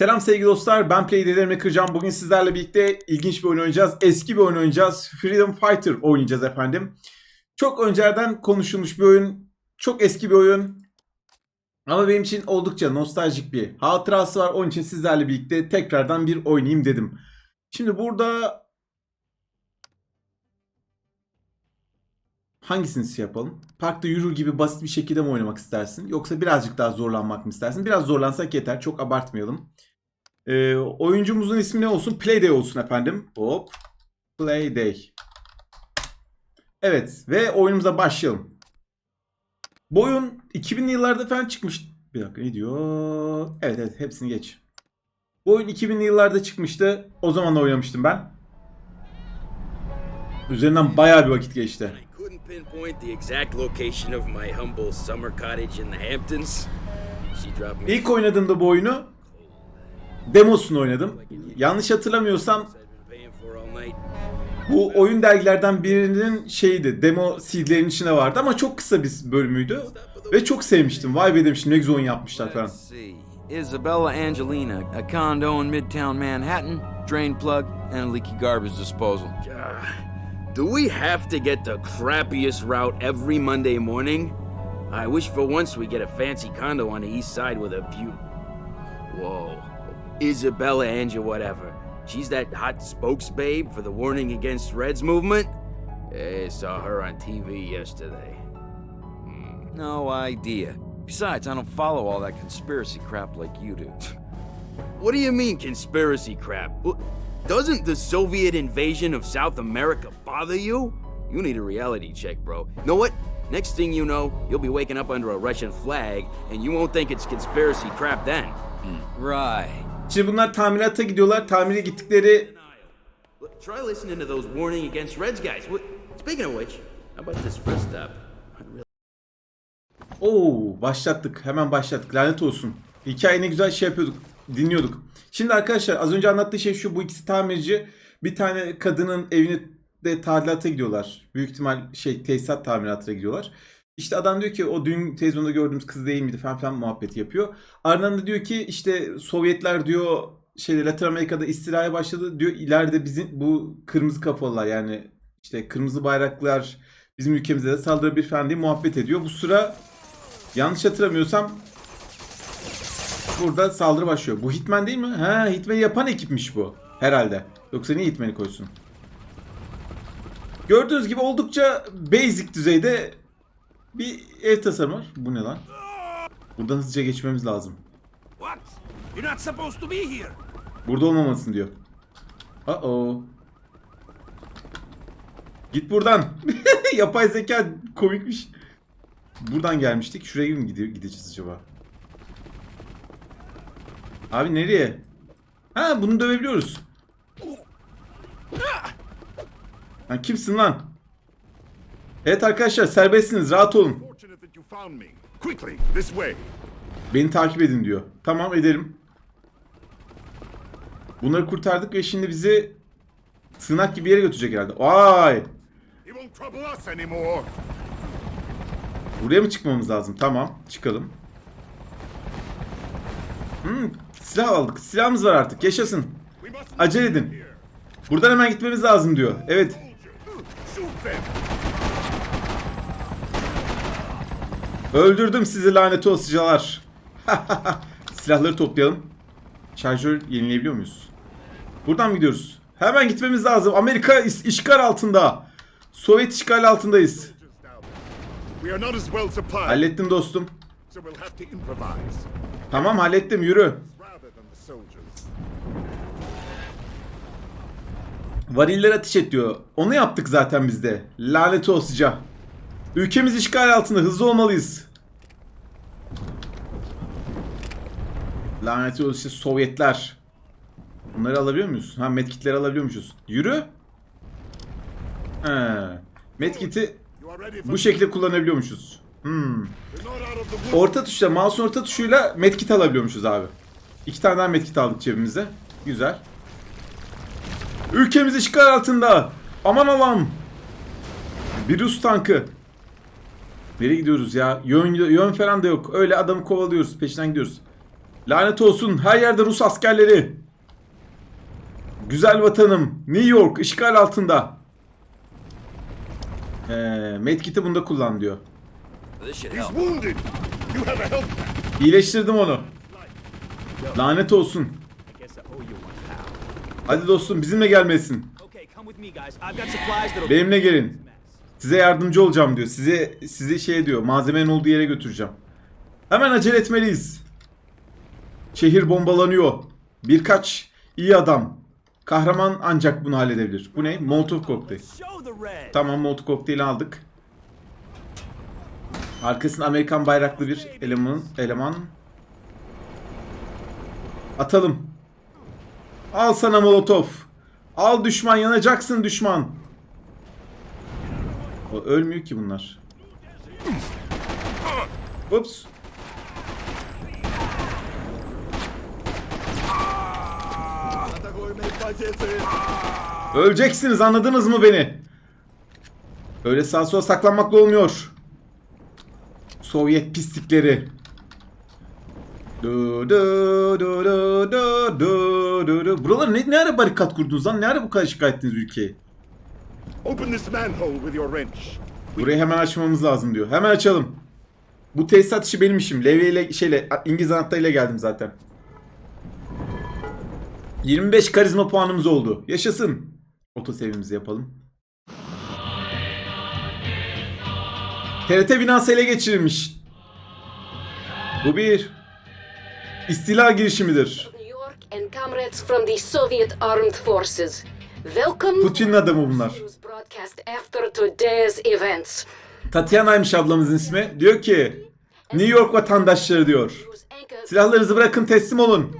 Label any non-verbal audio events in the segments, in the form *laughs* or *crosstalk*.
Selam sevgili dostlar. Ben Playdelerimi kıracağım. Bugün sizlerle birlikte ilginç bir oyun oynayacağız. Eski bir oyun oynayacağız. Freedom Fighter oynayacağız efendim. Çok önceden konuşulmuş bir oyun. Çok eski bir oyun. Ama benim için oldukça nostaljik bir hatırası var. Onun için sizlerle birlikte tekrardan bir oynayayım dedim. Şimdi burada hangisini şey yapalım? Parkta yürür gibi basit bir şekilde mi oynamak istersin? Yoksa birazcık daha zorlanmak mı istersin? Biraz zorlansak yeter. Çok abartmayalım. Ee, oyuncumuzun ismi ne olsun? Playday olsun efendim. Hop. Playday. Evet ve oyunumuza başlayalım. Bu oyun 2000'li yıllarda falan çıkmış. Bir dakika ne diyor? Evet evet hepsini geç. Bu oyun 2000'li yıllarda çıkmıştı. O zaman da oynamıştım ben. Üzerinden bayağı bir vakit geçti. İlk oynadığımda bu oyunu demosunu oynadım. Yanlış hatırlamıyorsam bu oyun dergilerden birinin şeydi. Demo CD'lerin içine vardı ama çok kısa bir bölümüydü. Ve çok sevmiştim. Vay be demiştim ne güzel oyun yapmışlar falan. Isabella Angelina, a condo in Midtown Manhattan, drain plug, and a leaky garbage disposal. Do we have to get the crappiest route every Monday morning? I wish for once we get a fancy condo on the east side with a view. Whoa. Isabella Angel, whatever. She's that hot spokes babe for the Warning Against Reds movement? I saw her on TV yesterday. Hmm. No idea. Besides, I don't follow all that conspiracy crap like you do. *laughs* What do you mean conspiracy crap? Doesn't the Soviet invasion of South America bother you? You need a reality check, bro. Know what? Next thing you know, you'll be waking up under a Russian flag, and you won't think it's conspiracy crap then. Hmm. right. Şimdi bunlar tamirata gidiyorlar. Tamire gittikleri Try listening to those warning against Reds guys. What? Speaking of which, how about this first stop? Oo başlattık. Hemen başlattık. Lanet olsun. Hikaye ne güzel şey yapıyorduk. Dinliyorduk. Şimdi arkadaşlar az önce anlattığı şey şu. Bu ikisi tamirci. Bir tane kadının evine de tadilata gidiyorlar. Büyük ihtimal şey tesisat tamiratına gidiyorlar. İşte adam diyor ki o dün televizyonda gördüğümüz kız değil miydi falan filan muhabbeti yapıyor. Ardından da diyor ki işte Sovyetler diyor şeyde Latin Amerika'da istilaya başladı. Diyor ileride bizim bu kırmızı kafalılar yani işte kırmızı bayraklar bizim ülkemize de saldırabilir falan diye muhabbet ediyor. Bu sıra Yanlış hatırlamıyorsam burada saldırı başlıyor. Bu Hitman değil mi? Ha, Hitman'i yapan ekipmiş bu. Herhalde. Yoksa niye Hitman'i koysun? Gördüğünüz gibi oldukça basic düzeyde bir ev tasarımı var. Bu ne lan? Buradan hızlıca geçmemiz lazım. Burada olmamasın diyor. Uh oh. Git buradan. *laughs* Yapay zeka komikmiş. Buradan gelmiştik. Şuraya mı gide- gideceğiz acaba? Abi nereye? Ha bunu dövebiliyoruz. Lan kimsin lan? Evet arkadaşlar serbestsiniz rahat olun. Beni takip edin diyor. Tamam edelim. Bunları kurtardık ve şimdi bizi sığınak gibi bir yere götürecek herhalde. Vay! Buraya mı çıkmamız lazım? Tamam. Çıkalım. Hmm, silah aldık. Silahımız var artık. Yaşasın. Acele edin. Buradan hemen gitmemiz lazım diyor. Evet. Öldürdüm sizi lanet olasıcalar. *laughs* Silahları toplayalım. Şarjör yenileyebiliyor muyuz? Buradan mı gidiyoruz? Hemen gitmemiz lazım. Amerika işgal altında. Sovyet işgal altındayız. Hallettim dostum. Tamam hallettim yürü. Variller ateş et diyor. Onu yaptık zaten biz de. Lanet olasıca. Ülkemiz işgal altında. Hızlı olmalıyız. Lanet olasıca Sovyetler. Bunları alabiliyor muyuz? Ha medkitleri alabiliyormuşuz. Yürü. He. Medkiti bu şekilde kullanabiliyormuşuz. Hmm. Orta tuşla, mouse'un orta tuşuyla medkit alabiliyormuşuz abi. İki tane daha medkit aldık cebimize. Güzel. Ülkemiz işgal altında. Aman Allah'ım. Bir Rus tankı. Nereye gidiyoruz ya? Yön, yön falan da yok. Öyle adamı kovalıyoruz. Peşinden gidiyoruz. Lanet olsun her yerde Rus askerleri. Güzel vatanım New York işgal altında. Ee, medkit'i bunda kullan diyor. İyileştirdim onu. Lanet olsun. Hadi dostum bizimle gelmesin. Benimle gelin. Size yardımcı olacağım diyor. Size sizi şey diyor. Malzemenin olduğu yere götüreceğim. Hemen acele etmeliyiz. Şehir bombalanıyor. Birkaç iyi adam. Kahraman ancak bunu halledebilir. Bu ne? Molotov kokteyl. Tamam Molotov kokteyli aldık. Arkasında Amerikan bayraklı bir eleman. eleman. Atalım. Al sana Molotov. Al düşman yanacaksın düşman. O ölmüyor ki bunlar. Ups. Öleceksiniz anladınız mı beni? Öyle sağa sola saklanmakla olmuyor. Sovyet pislikleri. Du du du du du du du. Buralar ne, ne ara barikat kurdunuz lan? Ne ara bu kadar şikayet ettiniz ülkeyi? Open this manhole with your wrench. Burayı hemen açmamız lazım diyor. Hemen açalım. Bu tesisat işi benim işim. Levyeyle şeyle İngiliz anahtarıyla geldim zaten. 25 karizma puanımız oldu. Yaşasın. Otosevimizi yapalım. TRT binası ele geçirilmiş. Bu bir istila girişimidir. New York and comrades from the Soviet Armed Forces. Welcome Putin'in adamı bunlar. Tatiana'ymış ablamızın ismi. Diyor ki New York vatandaşları diyor. Silahlarınızı bırakın teslim olun.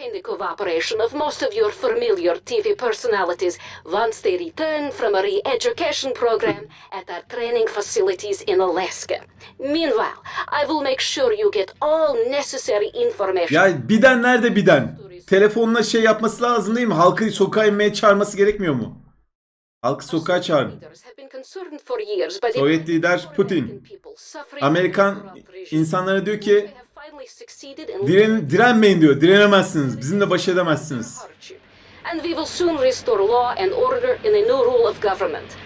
The cooperation of most of your familiar TV personalities once they return from a re-education program at our training facilities in Alaska. Meanwhile, I will make sure you get all necessary information. Ya Biden nerede Biden? Telefonla şey yapması lazım değil mi? Halkı sokağa inmeye çağırması gerekmiyor mu? Halkı sokağa çağırın. Sovyet lider Putin. Amerikan insanlara diyor ki diren, direnmeyin diyor. Direnemezsiniz. Bizimle baş edemezsiniz. And we will soon restore law and order in a new rule of government.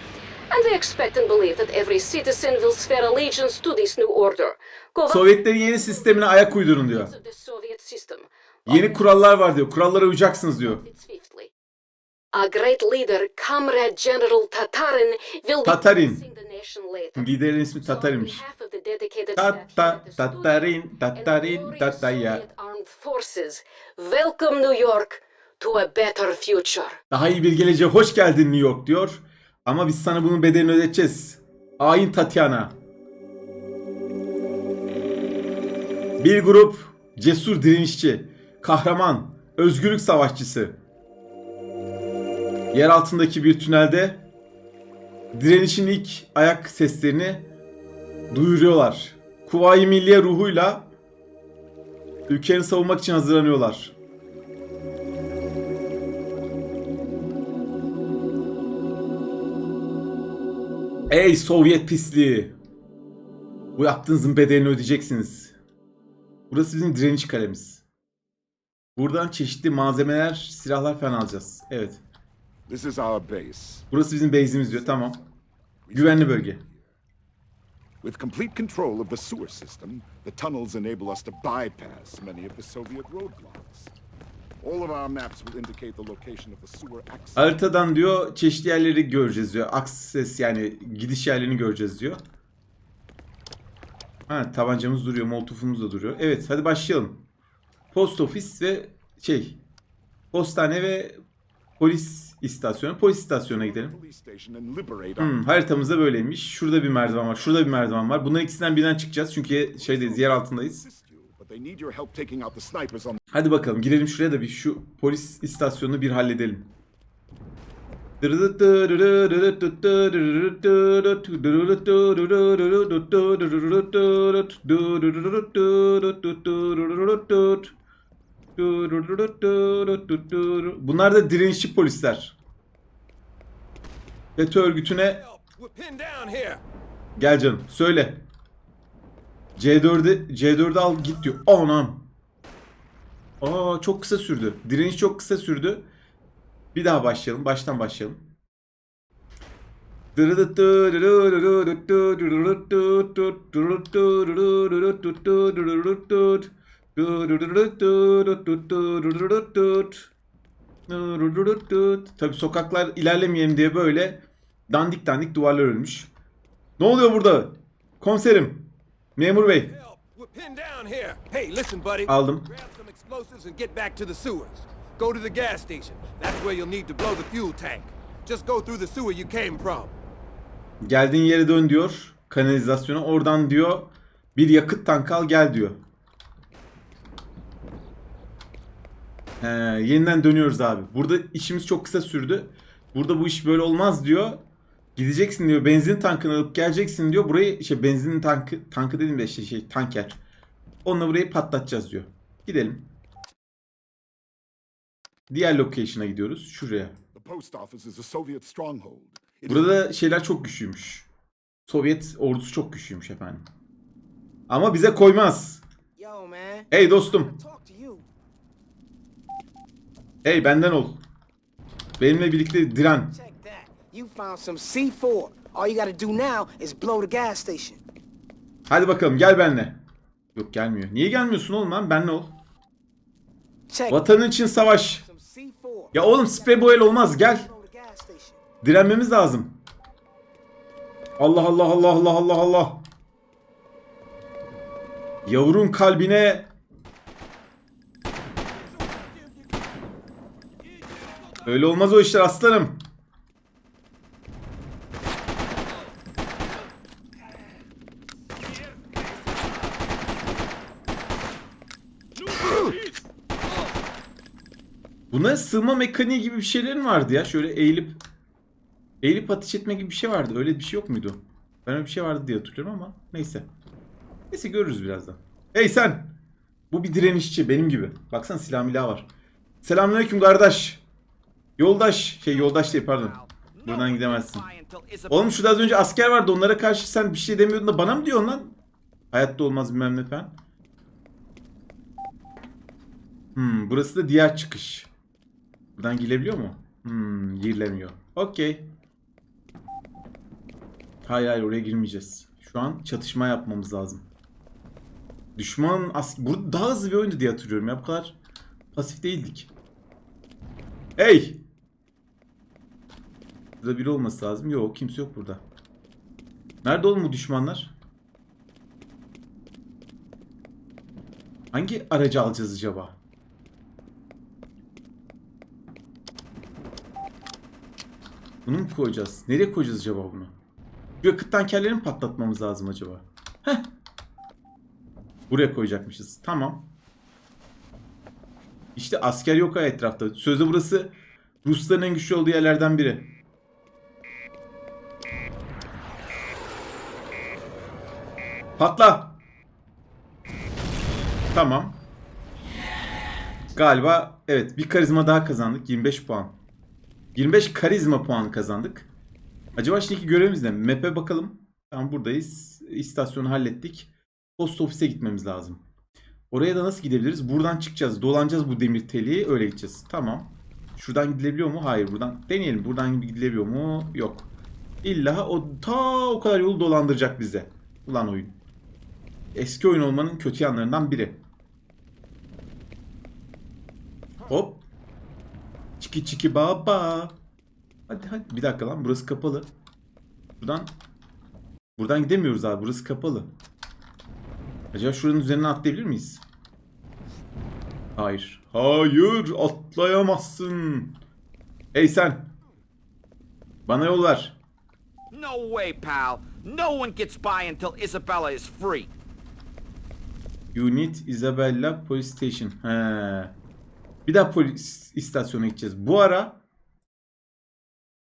And we expect and believe that every citizen will swear allegiance to this new order. Sovyetlerin yeni sistemine ayak uydurun diyor. Yeni kurallar var diyor. Kurallara uyacaksınız diyor. Our great leader, Comrade General Tatarin, will be Tatarin. Liderin ismi So on Tatar'ıymış. behalf of the dedicated Ta- staff ta- here at the studio Tatarin, Tatarin, Tataya. Welcome New York to a better future. Daha iyi bir geleceğe hoş geldin New York diyor. Ama biz sana bunun bedelini ödeteceğiz. Ayin Tatiana. Bir grup cesur direnişçi, kahraman, özgürlük savaşçısı. Yer altındaki bir tünelde direnişin ilk ayak seslerini duyuruyorlar. Kuvayi Milliye ruhuyla ülkelerini savunmak için hazırlanıyorlar. Ey Sovyet pisliği! Bu yaptığınızın bedelini ödeyeceksiniz. Burası bizim direniş kalemiz. Buradan çeşitli malzemeler, silahlar falan alacağız. Evet. This is our base. Burası bizim base'imiz diyor. Tamam. Güvenli bölge. With complete control of the sewer system, the tunnels enable us to bypass many of the Soviet roadblocks. All of our maps will indicate the location of the sewer access. Haritadan diyor çeşitli yerleri göreceğiz diyor. Akses yani gidiş yerlerini göreceğiz diyor. Ha tabancamız duruyor, molotofumuz da duruyor. Evet hadi başlayalım. Post ofis ve şey postane ve polis istasyonu. Polis istasyonuna gidelim. Hmm, haritamızda böyleymiş. Şurada bir merdiven var. Şurada bir merdiven var. Bunların ikisinden birinden çıkacağız. Çünkü şeydeyiz, yer altındayız. Hadi bakalım girelim şuraya da bir şu polis istasyonunu bir halledelim. Bunlar da direnişçi polisler. FETÖ örgütüne gel canım söyle. C4'ü C4'ü al git diyor. Anam. Aa çok kısa sürdü. Direniş çok kısa sürdü. Bir daha başlayalım. Baştan başlayalım. Tabi sokaklar ilerlemeyelim diye böyle dandik dandik duvarlar örülmüş. Ne oluyor burada? Komiserim. Memur bey. Aldım. Go to the gas station. That's where you'll need to blow the fuel tank. Just go through the sewer you came from. Geldiğin yere dön diyor. Kanalizasyona. Oradan diyor bir yakıt tankı al gel diyor. He, yeniden dönüyoruz abi. Burada işimiz çok kısa sürdü. Burada bu iş böyle olmaz diyor. Gideceksin diyor. Benzin tankını alıp geleceksin diyor. Burayı işte benzin tankı tankı dedim de işte şey tanker. Onunla burayı patlatacağız diyor. Gidelim. Diğer location'a gidiyoruz. Şuraya. Burada şeyler çok güçlüymüş. Sovyet ordusu çok güçlüymüş efendim. Ama bize koymaz. Hey dostum. Hey benden ol. Benimle birlikte diren. Check that. You found some C4. All you gotta do now is blow the gas station. Hadi bakalım gel benimle. Yok gelmiyor. Niye gelmiyorsun oğlum lan? Benle ol. Vatanın için savaş. some C4. Ya oğlum sprey boyayla olmaz gel. Direnmemiz lazım. Allah Allah Allah Allah Allah Allah. Yavrun kalbine Öyle olmaz o işler aslanım. Buna sığma mekaniği gibi bir şeylerin vardı ya. Şöyle eğilip eğilip ateş etme gibi bir şey vardı. Öyle bir şey yok muydu? Ben öyle bir şey vardı diye hatırlıyorum ama neyse. Neyse görürüz birazdan. Hey sen! Bu bir direnişçi benim gibi. Baksana silah milah var. Selamünaleyküm kardeş. Yoldaş. Şey yoldaş değil pardon. Buradan gidemezsin. Oğlum şurada az önce asker vardı. Onlara karşı sen bir şey demiyordun da bana mı diyorsun lan? Hayatta olmaz bilmem ne falan. Hmm, burası da diğer çıkış. Buradan girebiliyor mu? Hmm, girilemiyor. Okey. Hayır hayır oraya girmeyeceğiz. Şu an çatışma yapmamız lazım. Düşman as Burada daha hızlı bir oyundu diye hatırlıyorum ya. Bu kadar pasif değildik. Hey! Burada biri olması lazım. Yok kimse yok burada. Nerede oğlum bu düşmanlar? Hangi aracı alacağız acaba? Bunu mu koyacağız? Nereye koyacağız acaba bunu? Bu yakıt tankerlerini patlatmamız lazım acaba? Heh. Buraya koyacakmışız. Tamam. İşte asker yok ha etrafta. Sözde burası Rusların en güçlü olduğu yerlerden biri. Patla. Tamam. Galiba evet bir karizma daha kazandık. 25 puan. 25 karizma puanı kazandık. Acaba şimdiki görevimiz ne? Map'e bakalım. Tamam buradayız. İstasyonu hallettik. Post ofise gitmemiz lazım. Oraya da nasıl gidebiliriz? Buradan çıkacağız. Dolanacağız bu demir teliği. Öyle gideceğiz. Tamam. Şuradan gidilebiliyor mu? Hayır buradan. Deneyelim. Buradan gidilebiliyor mu? Yok. İlla o ta o kadar yolu dolandıracak bize. Ulan oyun. Eski oyun olmanın kötü yanlarından biri. Hop. Çiki çiki baba. Hadi hadi. Bir dakika lan burası kapalı. Buradan Buradan gidemiyoruz abi. Burası kapalı. Acaba şuranın üzerine atlayabilir miyiz? Hayır. Hayır atlayamazsın. Hey sen. Bana yol ver. No way, pal. No one gets by until Isabella is free. Unit Isabella Police Station. He. Bir daha polis istasyona gideceğiz. Bu ara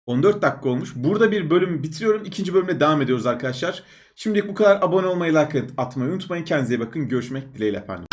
14 dakika olmuş. Burada bir bölüm bitiriyorum. İkinci bölümle devam ediyoruz arkadaşlar. Şimdilik bu kadar. Abone olmayı, like atmayı unutmayın. Kendinize iyi bakın. Görüşmek dileğiyle efendim.